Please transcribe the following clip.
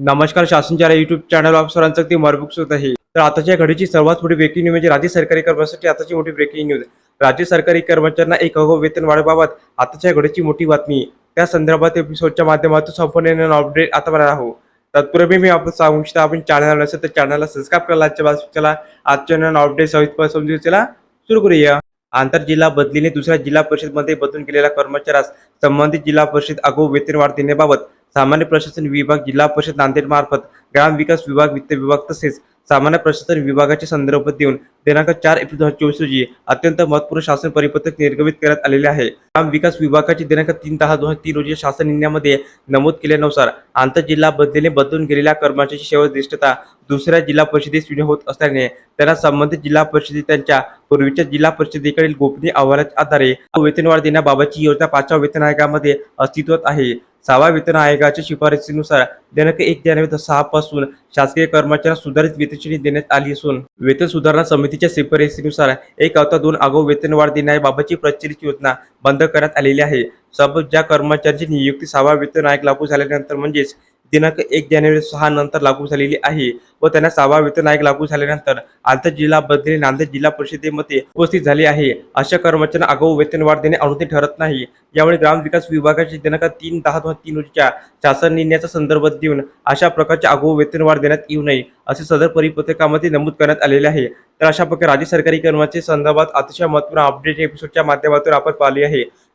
नमस्कार शासनच्या YouTube channel of सरांचं अगदी मरबुक सुद्धा आहे. तर आताच्या घडीची सर्वात मोठी ब्रेकिंग न्यूज म्हणजे राज्य सरकारी कर्मचाऱ्यांसाठी आताची मोठी ब्रेकिंग न्यूज राज्य सरकारी कर्मचाऱ्यांना एक अगो वेतन वाढीबाबत आताच्या घडीची मोठी बातमी. त्या संदर्भात एपिसोडच्या माध्यमातून संपूर्ण अपडेट आता बघणार आहोत. तत्पूर्वी मी आपण सांगू इच्छितो आपण चॅनल असेल तर चॅनलला सबस्क्राईब करायला आजच्या बाजूला आजच्या अपडेट सविस्तर चला. सुरू करूया. आंतर जिल्हा बदलीने दुसऱ्या जिल्हा परिषदमध्ये बदलून गेलेल्या कर्मचाऱ्यास संबंधित जिल्हा परिषद अगो वेतन वाढ देण्याबाबत सामान्य प्रशासन विभाग जिल्हा परिषद नांदेड मार्फत ग्रामविकास विभाग वित्त विभाग तसेच सामान्य प्रशासन विभागाचे संदर्भ देऊन दिनांक चार एप्रिल दोन हजार चोवीस रोजी अत्यंत महत्त्वपूर्ण शासन परिपत्रक निर्गमित करण्यात आलेले आहे. ग्राम विकास विभागाचे दिनांक तीन दहा दोन हजार तीन रोजी शासन निर्णयामध्ये नमूद केल्यानुसार आंतरजिल्हा बदलीने बदलून गेलेल्या कर्मचाऱ्यांची सेवा दुसऱ्या जिल्हा परिषदेस विनियोग होत असल्याने त्यांना संबंधित जिल्हा परिषदेत त्यांच्या पूर्वीच्या जिल्हा परिषदेकडील गोपनीय अहवालाच्या आधारे वेतनवाढ देण्याबाबतची योजना पाचव्या वेतन आयोगामध्ये अस्तित्वात आहे. सहावा वेतन आयोगाच्या शिफारसीनुसार दिनांक एक जानेवारी सहा पासून शासकीय कर्मचाऱ्यांना सुधारित वेतन श्रेणी देण्यात आली असून वेतन सुधारणा समितीच्या शिफारसीनुसार एक अवता दोन आगाऊ वेतनवाढ देण्याबाबतची प्रचलित योजना बंद करण्यात आलेली आहे. सब ज्या कर्मचाऱ्यांची नियुक्ती सहावा वेतन आयोग लागू झाल्यानंतर म्हणजेच दिनांक एक जानेवारी सहा नंतर लागू झालेली आहे व त्यांना सहावा वेतन आयोग लागू झाल्यानंतर आंतरजिल्हा बदली नांदेड जिल्हा परिषदेमध्ये उपस्थित झाले आहे. अशा कर्मचाऱ्यांना आगाऊ वेतन वाढ देणे अनुचित ठरत नाही. यामुळे ग्रामविकास विभागाचे दिनांक तीन दहा दोन तीन रोजीच्या शासन निर्णयाचा संदर्भ देऊन अशा प्रकारचे आगाऊ वेतन वाढ देण्यात येऊ नये असे सदर परिपत्रकामध्ये नमूद करण्यात आलेले आहे. तर अशा प्रकारे राज्य सरकारी कर्मचारी संदर्भात अतिशय महत्त्वपूर्ण अपडेट एपिसोडच्या माध्यमातून आपण पाहिली आहे.